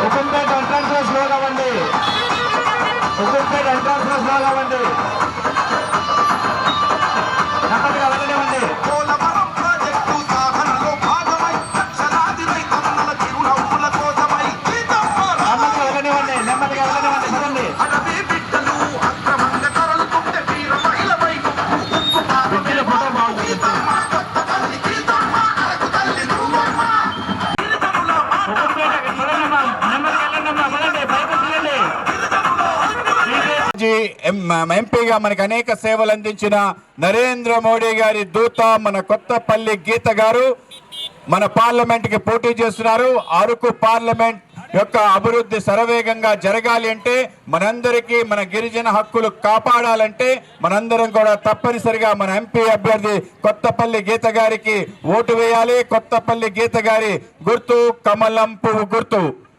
హుకుంపేట ఎంట్రన్స్లో స్లో కావండి హుకుంపేట ఎంట్రన్స్లో స్లో కావండి నెమ్మదిగా వెళ్ళనివ్వండి పోలవరం ప్రాజెక్టు సాధనలో భాగమై లక్షలాది రైతన్నల ఎంపీగా మనకు అనేక సేవలు అందించిన నరేంద్ర మోడీ గారి దూత మన కొత్తపల్లి గీత గారు మన పార్లమెంట్కి పోటీ చేస్తున్నారు. అరకు పార్లమెంట్ యొక్క అభివృద్ధి శరవేగంగా జరగాలి అంటే మనందరికీ మన గిరిజన హక్కులు కాపాడాలంటే మనందరం కూడా తప్పనిసరిగా మన ఎంపీ అభ్యర్థి కొత్తపల్లి గీత గారికి ఓటు వేయాలి. కొత్తపల్లి గీత గారి గుర్తు కమలం పువ్వు గుర్తు.